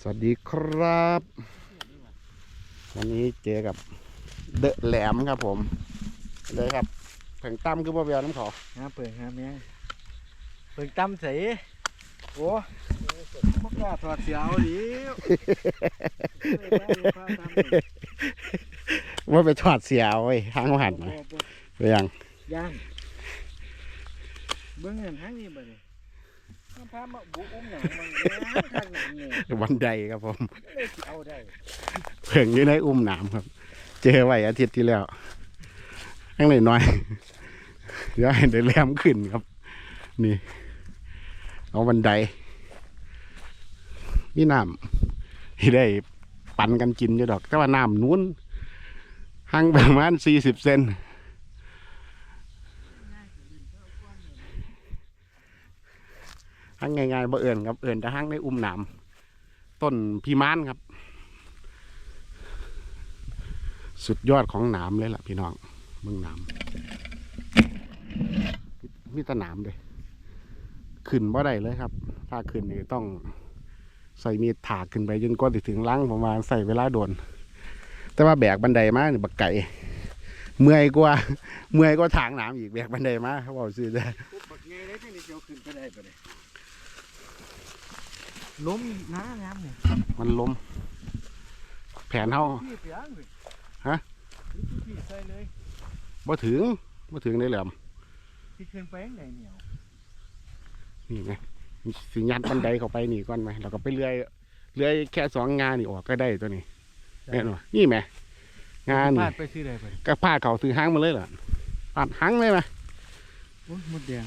สวัสดีครับ วันนี้เจอกับเดอะแหลมครับผม เลยครับเพิ่งตั้มคือบ่เบียวน้ำขอฮะเปิดครับเนี่ยเปิดตั้มใส่โอ้พวกกล้าถอดเสียวดิว่าไปถอดเสียเอาไว้ทางหันมาไปยังย่างเบื้องเงินทั้งนี้บ่เนี่ยมา พามาบุกอุ้มหนังมันย่างทางหนังเนี่ยวันใดครับผมเลยสิเอาได้เพิ่งอยู่ในอุ้มหนามครับ เจอไว้อาทิตย์ที่แล้วข้างในน้อยเดี๋ยวให้เดอะแหลมขึ้นครับ นี่ เอาบันไดนี่น้ำที่ได้ปั่นกันกินอยู่ดอก แต่ว่าน้ำนู้นห่างประมาณสี่สิบเซน ห่างง่ายๆบ่เอื่นครับเอื่นแต่ห่างในอุ้มหนามต้นพีมานครับ สุดยอดของหนามเลยล่ะพี่น้องเมืองหนามมีแต่หนามเลยขึ้นบ่ได้เลยครับ ถ้าขึ้นนี่ต้องใส่มีดถากขึ้นไปจนกว่าจะถึงหลังประมาณใส่เวลาโดน แต่ว่าแบกบันไดมานี่บักไก่เมื่อยกว่าเมื่อยกว่าทางหนามอีกแบกบันไดมาเขาบอกซื้อได้ ล้มน้าน้ำเนี่ยมันล้ม แผนเฮาพี่เปียงเลยฮะพี่ใส่เลยบ่ถึงบ่ถึงได้แหลมพี่ขึ้นไปยังไงเหนียวนี่ไงสิยัดบันไดเข้าไปนี่ก่อนไหมแล้วก็ไปเลื่อยเลื่อยแค่สองงานนี่ออกก็ได้ตัวนี้เห็นไหมนี่ไหมงานพลานี่ดไปซื้อได้ปะเนี่ยก็ผ้าเขาถือหางมาเลยเหรอปาดหางเลยไหมโอ้ยหมดแดง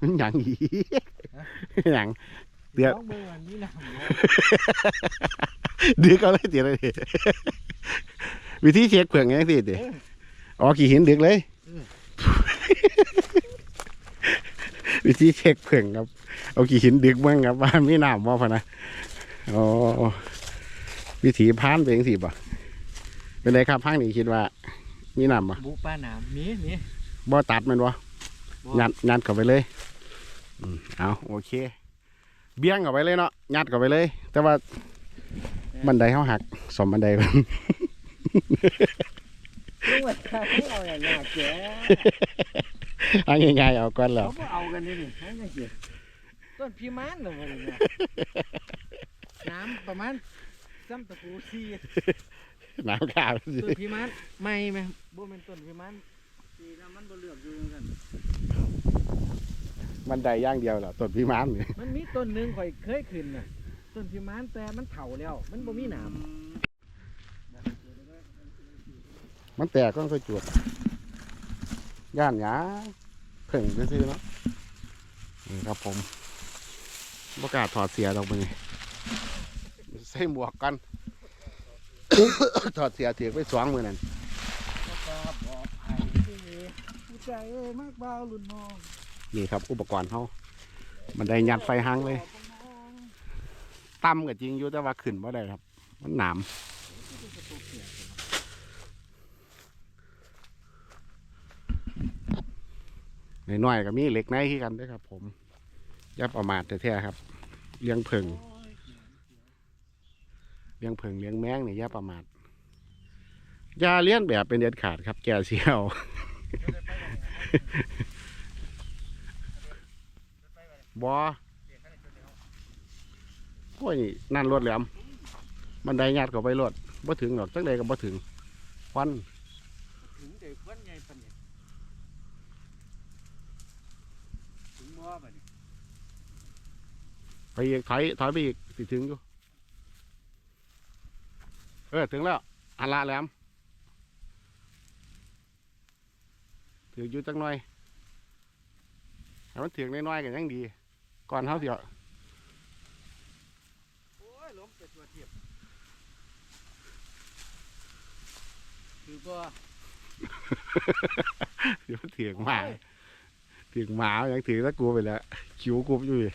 มันหยังอี หยังเดี๋ยวน้องเบอร์วันนี้นะดึกเอาเลยเดี๋ยวเลยวิธีเช็คเผื่อไงสิเดี๋ยวอ๋อขี่หินดึกเลยวิธีเช็คเผื่อครับเอาขี่หินดึกบ้างครับว่ามีน้ำบ่พะนะอ๋อวิธีพานเป็นสิบ่เป็นไรครับพังนี่คิดว่า มีน้ำบ่บุป้าหนามมีมีบ่ตัดมันบ่ยัดยัดเข้าไปเลยอืม เอาโอเค เบี้ยงเข้าไปเลยเนาะยัดเข้าไปเลย แต่ว่าบันไดเขาหักสมบันไดมันรู้ว่าเขาเอาอย่างนี้แกเอาง่ายๆเอาก่อนแล้วเขาก็เอากันนี่นี่ให้ยังเกี่ยต้นพิมานเลยวันนี้น้ำประมาณซ้ำตะกูซีน้ำข้าวสิต้นพิมานไม่ไหมบ่เป็นต้นพิมานซีน้ำมันบ่เลือกอยู่กัน บันไดอย่างเดียวเหรอต้นพิมานนี่มันมีต้นหนึ่งข่อยเคยขึ้นน่ะต้นพิมานแต่มันเฒ่าแล้ว มันบ่มีหนามมันแตกก็ค่อยจวดย่านหยาเพิ่งซื้อๆเนาะนี่ครับผมประกล้าศถอดเสียดอกมือใส่หมวกกัน ถอดเสียถือไปสวงมือนั่น ก็บอกให้ผู้ใจมากเบาลุ่นน้อง นี่ครับ อุปกรณ์เขามันได้ยัดไฟหางเลยต่ำก็จริงอยู่แต่ว่าขึ้นบ่ได้ครับ มันหนามน้อยๆก็มีเหล็กในคือกันด้วยครับ ผมย่าประมาทแท้ๆครับ เลี้ยงเพิงเลี้ยงเพิงเลี้ยงแมงเนี่อย่าประมาทยาเลี้ยนแบบเป็นเด็ดขาดครับ แกเสียว บอโอ้ยนั่นรถแหลมบันไดญาติเขาไปรถบ่ถึงหรอกจังใดก็บ่ถึงควันถึงเด็กคนใหญ่ปานนี้ถึงบ่บัดนี้ไปอีกถอยถอยไปอีกสิถึงอยู่เออถึงแล้วอันละแหลมถืออยู่จังหน่อยให้มันถึงน้อยๆกันยังดี ก่อนเขาเสียโอ้ยล้มไปตัวเทียบคือบ่เดี๋ยวถึงหมาถึงหมายังถือตะกูไปแล้วคิวกูอยู่อีก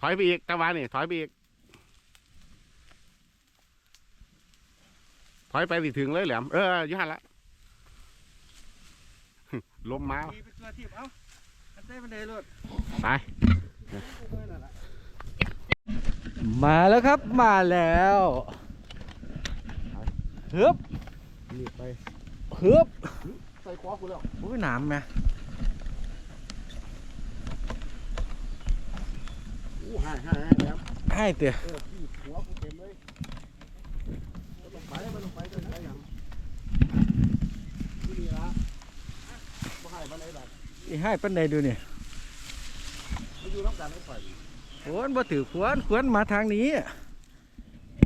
ถอยไปอีกตะวันนี่ถอยไปอีกถอยไปสิถึงเลยแหลมเอออยุหันละลมมาขี่ ไปตัวเทียบเอ้าอันได้บันไดรถไป มาแล้วครับมาแล้วเฮึบนี่ไปฮึบใส่คอกูแล้วโอ้ยหนามไหมอู้ห่ายห่ายห่ายแล้วให้เตี๋ยเออพี่หัวกูเต็มเลยมันต้องไปมันต้องไปจนได้ยังที่นี่ละบ่ให้มันไอ้ดัก อีให้ปันใดดูนี่มันอยู่น้ำกันไอ้ไฟขวนบ่ถือขวนขวนมาทางนี้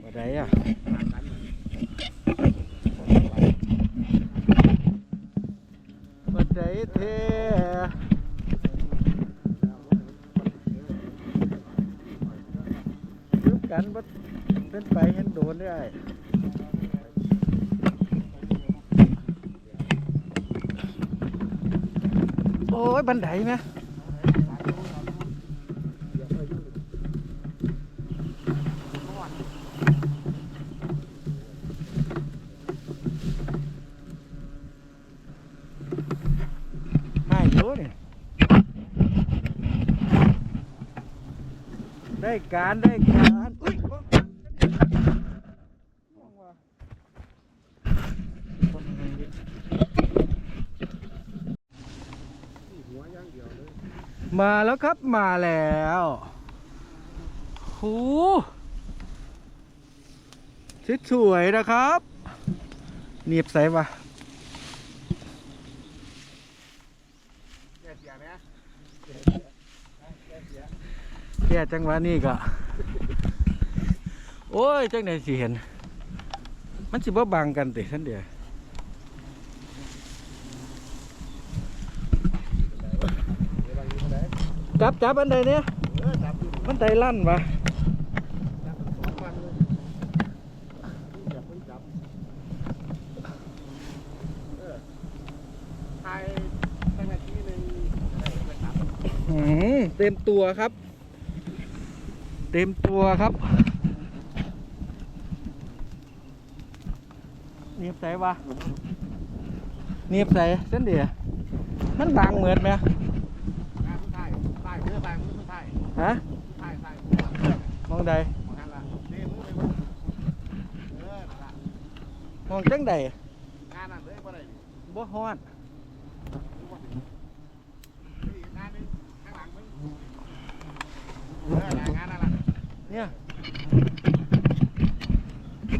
บ่ได้อะบ่ได้เท่กันบ่เป็นไปเห็นโดนได้ โอ้ยบันไดไหมให้อยู่นี่ได้การได้การอุ้ย หัวอย่างเดียวเลย มาแล้วครับมาแล้วโหสวยนะครับเนียบใส่ปะแก่เสียนะแกจังหวะนี้ก็โอ้ย จังไหนสิเห็น มันสิบ่บังกันติท่านเดียว จับจับอันใดเนี่ยมันไตลั่นปะจับสองวันเลยจับเพิ่งจับเออถ่ายตั้งนาทีหนึ่งได้ไปจับหืมเต็มตัวครับ เต็มตัวครับเนียบใส่ปะเนียบใส่เส้นเดียมันบางเหมือนไหม งานผู้ชายใต้มือใต้มือผู้ชาย ฮะมองใดมองหันมองจังใดบ่ฮอดเออน่ะงานนั่นละเนี่ย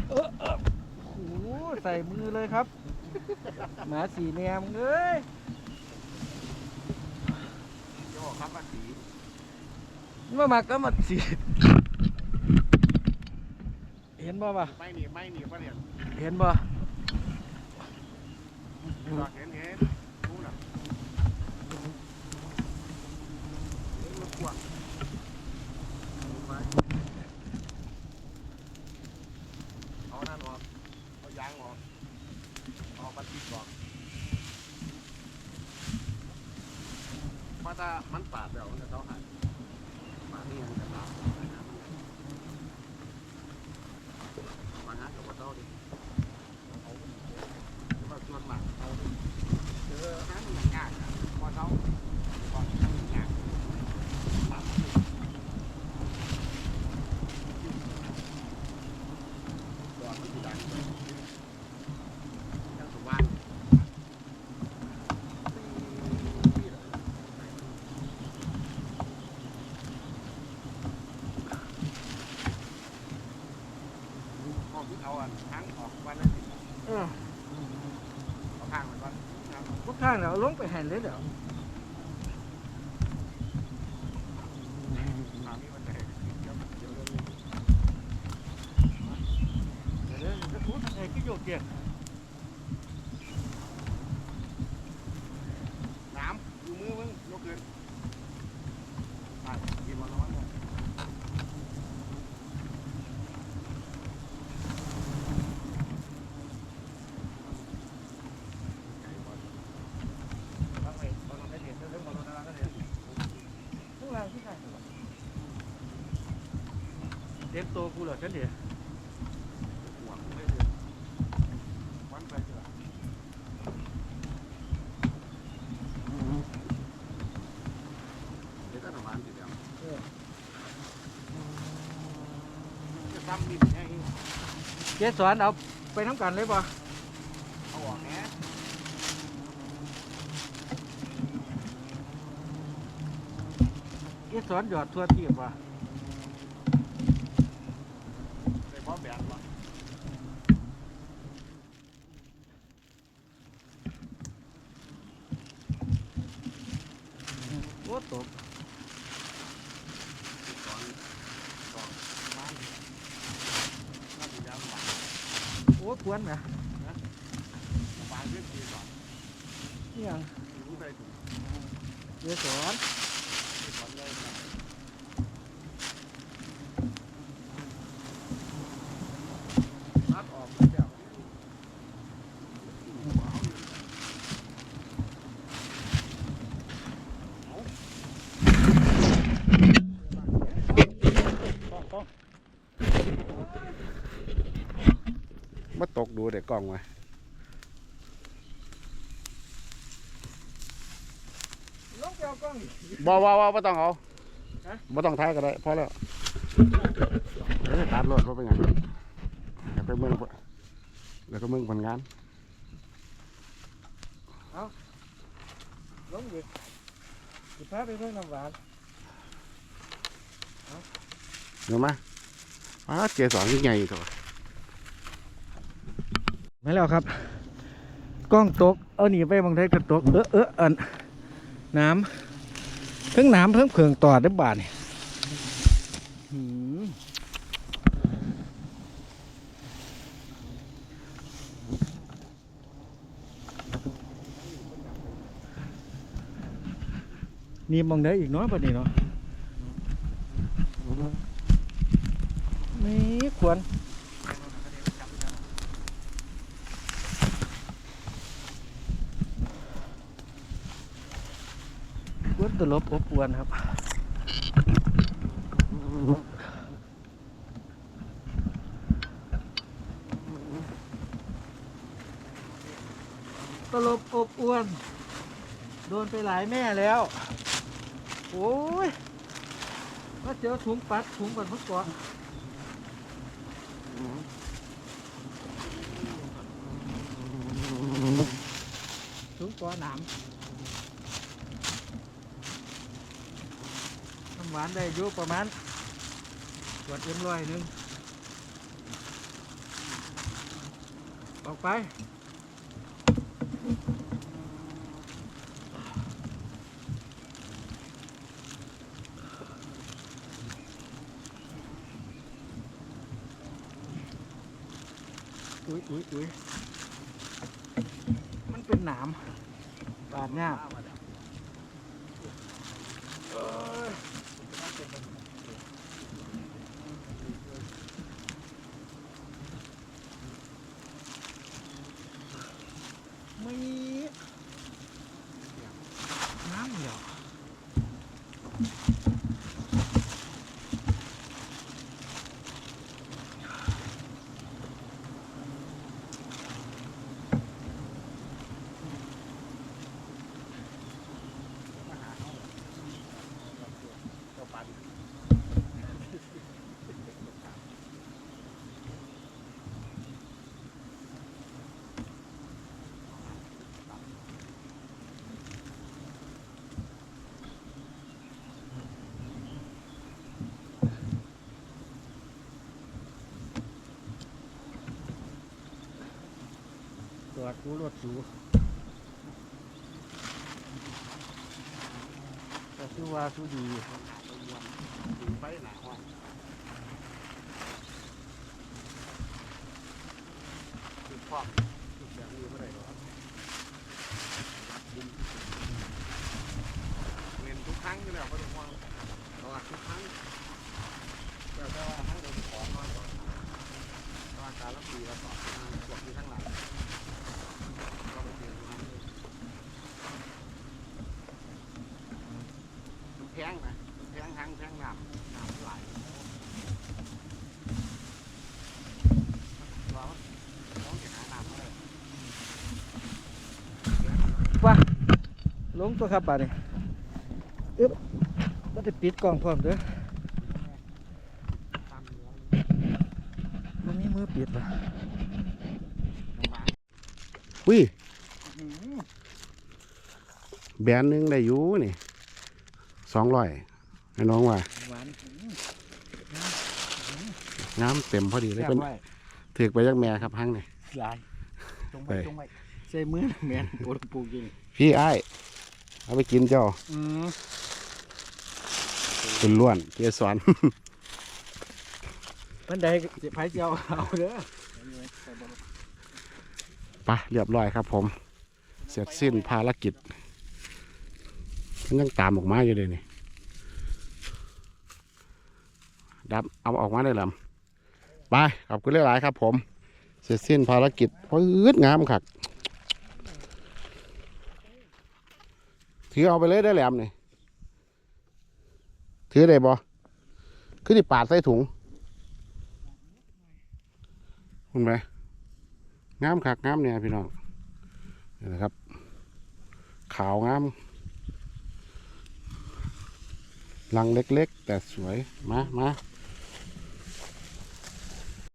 เออเออโอ้โหใส่มือเลยครับ หมาสีแนมเอ้ยโยครับมาสี มามาก็มาสีเห็นบ่ปะไม่หนีไม่หนีปะเนี่ยเห็นบ่ดอกเห็นเห็นกูน่ะเห็นมันกว้างไปเอานั่นออกเอายางออกเอาบัตรติดออกเพราะถ้ามันปาดแล้วมันจะต้องหายปาดนี่มันจะลามมาหากับว่าเต้าดิเอาจะมาชวนหมากเอาดิเจอหามันยากอะพอเต้าพอทำยากปาดดอกมันสิดังไปจังสว่าง ออกเอาอันทั้งออกวันละสิ เออ เอาข้างมันก่อนเอา พวกข้า งเราลงไปแห่นเลยเดี๋ยวเอามีมันได้เดี๋ยวเดี๋ยวเดี๋ยวเดี๋ยวเดี๋ยวจะพูดอะไรก็โยกเกีย เด็กโตกูเหรอฉันเนี่ยห่วไม่เลยวันไปเถอะเด็กตาหวานจีเดียวจะซ้ำมีนี้เจ๊สอนเอาไปน้ำกันเลยปะเอาอนเจ๊สอนหยอดทั่วที่ป่ะ ใส่พร้อมแบบวะ โอ้ตก สองสองบ้านน่าจะยาวหวาน โอ้กวนไหม หวานขึ้นทีสอง นี่ยัง ถึงใส่ถุง เจ๊สอน มาตกดูเด็กกล้องไว้ลงไปเอากล้องบ่บ่บ่บ่ต้องเอาฮะบ่ต้องท้ายก็ได้พอแล้วเอ้ยตัดรถบ่เป็นหยังอยากไปเมืองพุ่นแล้วก็เมืองผลงานลงดิสิพาไปเพิ่งน้ำหวานเดี๋ยวมาอ้าเจสองยิ่งใหญ่ตัว ไม่แล้วครับ กล้องตก เอาหนีไปบางทีก็ตก เออเอออันน้ำเพิ่งน้ำเพิ่งเผืองต่อได้บาทนี่หืมนี่มองได้อีกเนาะปะนี่เนาะนี่ควร ตลบอบอวนครับ ตลบอบอวน โดนไปหลายแม่แล้ว โอ้ยว่าเจอถุงปัดถุงปัดเมื่อก่อนถุงก่อนหนาม น้ำ หวานได้อยู่ประมาณขวดเอ็มร้อยหนึ่งออกไปอุ้ยอุ้ยอุ้ยมันเป็นหนามบาดเนี่ย ตรวจกูรถสูแต่ชื่อว่าสู้ดีไปหนาห้องคือความคือแบบนี้ไม่ได้หรอกครับเล่นทุกครั้งอยู่แล้วก็ต้องห่วงตลอดทุกครั้งแต่ถ้าว่าทั้งเดินของมาก่อนตอนการละปีละสองพวกนี้ทั้งหลายก็ไปเรียนรู้เลยมันแพงนะแพงทั้งแพงน้ำน้ำไหลเราต้องเก็บหาน้ำมาเลย ลงตัวครับบาดนี้อึ๊บก็จะปิดกล่องพร้อมเด้อตามเนื้อปิดละอุ้ยแบรนด์หนึงได้อยู่นี่สองร้อยไอ้น้องว่าหวานน้ำเต็มพอดีเลยแซ่บเป็นไว้ถือกไปยักแม่ครับห้างนี่หลายจงไปไว้จงไว้ใส่มือแม่นปวดปูกินพี่ไอ้าย เอาไปกินเจ้าอืมเป็นล้วนเกสร มันใดสิไผเจ้าเอาเด้อไปเรียบร้อยครับผม เสร็จสิ้นภารกิจมันยังตามออกมาอยู่เลยนี่ดับเอาออกมาได้ลำไปขอบคุณหลายๆครับผม เสร็จสิ้นภารกิจปื๊ดงามคัก ถือเอาไปเลยได้แหลมนี่ถือได้บ่คือที่ปาดใส่ถุงคุณไหมงามคักงามเนี่ยพี่น้องนี่นะครับ ขาวงามลังเล็กๆ แต่สวย มามา